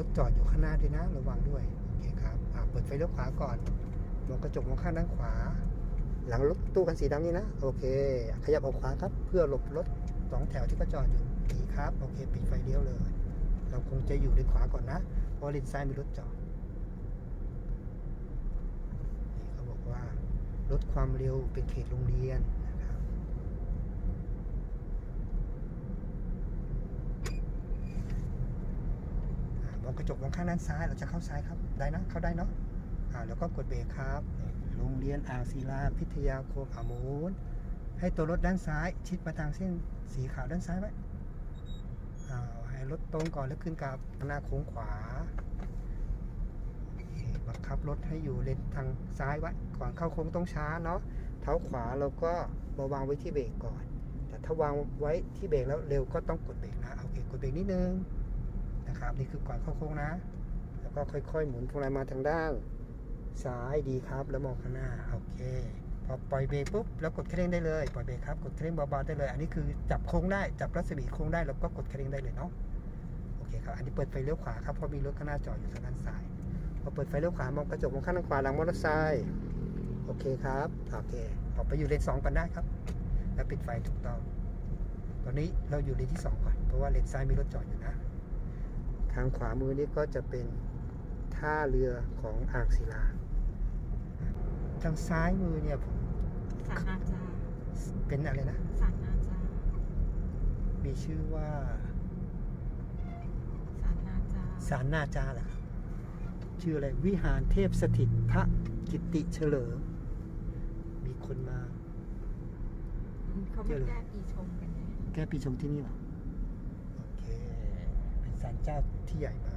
รถจอดอยู่ข้างหน้าด้วยนะ ระวังด้วย โอเคครับเปิดไฟเลี้ยวขวาก่อนมองกระจกมองข้างด้านขวา หลังรถตู้คันสีดำนี่นะ โอเค ขยับออกขวาครับ เพื่อหลบรถสองแถวที่เขาจอดอยู่ดีครับ โอเค ปิดไฟเลี้ยวเลย เราคงจะอยู่เลนขวาก่อนนะ เพราะเลนซ้ายมีรถจอด นี่เขาบอกว่าลดความเร็วเป็นเขตโรงเรียนนะครับ อ่ามอง กระจกมองข้างด้านซ้ายเราจะเข้าซ้ายครับ ได้นะ เข้าได้เนาะอ่าแล้วก็กดเบรกครับโรงเรียนอ่างศิลาพิทยาคมอามูลให้ตัวรถด้านซ้าย ชิดมาทางเส้นสีขาวด้านซ้ายไว้อ่าให้รถตรงก่อนแล้วขึ้นกับหน้าโค้งขวาบังคับรถให้อยู่เลนทางซ้ายไว้ก่อนเข้าโค้งต้องช้าเนาะเท้าขวาเราก็มาวางไว้ที่เบรกก่อน แต่ถ้าวางไว้ที่เบรกแล้วเร็วก็ต้องกดเบรกนะโอเคกดเบรกนิดนึง นะครับ นี่คือก่อนเข้าโค้งนะ แล้วก็ค่อยๆ หมุนพวงมาลัยมาทางด้านซ้ายดีครับ แล้วมองข้างหน้าโอเคพอปล่อยเบรกปุ๊บแล้วกดเคร่งได้เลยปล่อยเบรกครับกดเคร่งเบาๆได้เลย อันนี้คือจับโค้งได้จับรัศมีโค้งได้แล้วก็กดเคร่งได้เลยเนาะโอเคครับอันนี้เปิดไฟเลี้ยวขวาครับเพราะมีรถข้างหน้าจอดอยู่ทางด้านซ้ายพอเปิดไฟเลี้ยวขวามองกระจกมองข้างด้านขวาหลังมอเตอร์ไซค์โอเคครับโอเคออกไปอยู่เลนสองกันได้ครับ แล้วปิดไฟถูกต้อง ตอนนี้เราอยู่เลนที่สองก่อนเพราะว่าเลนซ้ายมีรถจอดอยู่นะ ทางขวามือนี่ก็จะเป็นท่าเรือของอ่างศิลา ทางซ้ายมือเนี่ยผมสารนาจาเป็นอะไรนะ สารนาจามีชื่อว่าสารนาจาสารนาจาเหรอครับชื่ออะไรวิหารเทพสถิตพระกิตติเฉลิมมีคนมาเขาไม่แก้ปีชงกันไงแก้ปีชงที่นี่เหรอโอ เจ้าที่ใหญ่มา